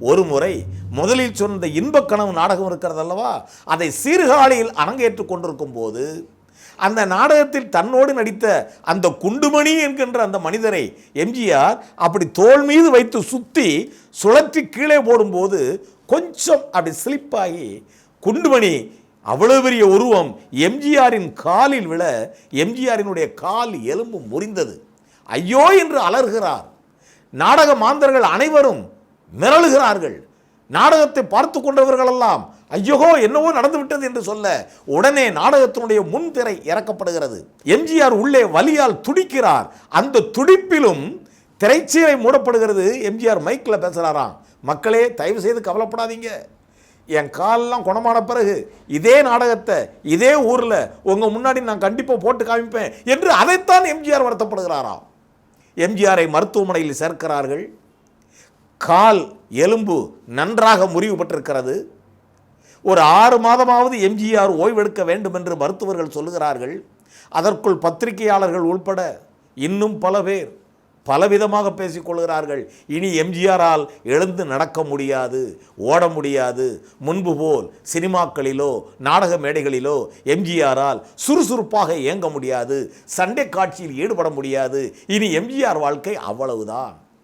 ஒரு முறை முதலில் சொன்ன இன்பக் கனவு நாடகம் இருக்கிறது அல்லவா? அதை சீர்காழியில் அரங்கேற்றுக் கொண்டிருக்கும் போது அந்த நாடகத்தில் தன்னோடு நடித்த அந்த குண்டுமணி என்கின்ற அந்த மனிதரை எம்ஜிஆர் அப்படி தோள் மீது வைத்து சுற்றி சுழற்றி கீழே போடும்போது கொஞ்சம் அப்படி ஸ்லிப்பாகி குண்டுமணி அவ்வளவு பெரிய உருவம் எம்ஜிஆரின் காலில் விழ எம்ஜிஆரினுடைய கால் எலும்பு முறிந்தது. ஐயோ என்று அலறுகிறார். நாடக மாந்தர்கள் அனைவரும் மிரளுகிறார்கள். நாடகத்தை பார்த்து கொண்டவர்களெல்லாம் ஐயோ என்னவோ நடந்துவிட்டது என்று சொல்ல உடனே நாடகத்தினுடைய முன்திரை இறக்கப்படுகிறது. எம்ஜிஆர் உள்ளே வலியால் துடிக்கிறார். அந்த துடிப்பிலும் திரைச்சீலை மூடப்படுகிறது. எம்ஜிஆர் மைக்கில் பேசுகிறாராம் மக்களே தயவு செய்து கவலைப்படாதீங்க. என் காலெல்லாம் குணமான பிறகு இதே நாடகத்தை இதே ஊரில் உங்கள் முன்னாடி நான் கண்டிப்பாக போட்டு காமிப்பேன் என்று அதைத்தான் எம்ஜிஆர் வருத்தப்படுகிறாராம். எம்ஜிஆரை மருத்துவமனையில் சேர்க்கிறார்கள். கால் எலும்பு நன்றாக முறிவுபட்டிருக்கிறது ஒரு ஆறு மாதமாவது எம்ஜிஆர் ஓய்வெடுக்க வேண்டும் என்று மருத்துவர்கள் சொல்லுகிறார்கள். அதற்குள் பத்திரிகையாளர்கள் உள்பட இன்னும் பல பேர் பலவிதமாக பேசிக்கொள்கிறார்கள் இனி எம்ஜிஆரால் எழுந்து நடக்க முடியாது ஓட முடியாது. முன்பு போல் சினிமாக்களிலோ நாடக மேடைகளிலோ எம்ஜிஆரால் சுறுசுறுப்பாக இயங்க முடியாது. சண்டை காட்சியில் ஈடுபட முடியாது. இனி எம்ஜிஆர் வாழ்க்கை அவ்வளவுதான்.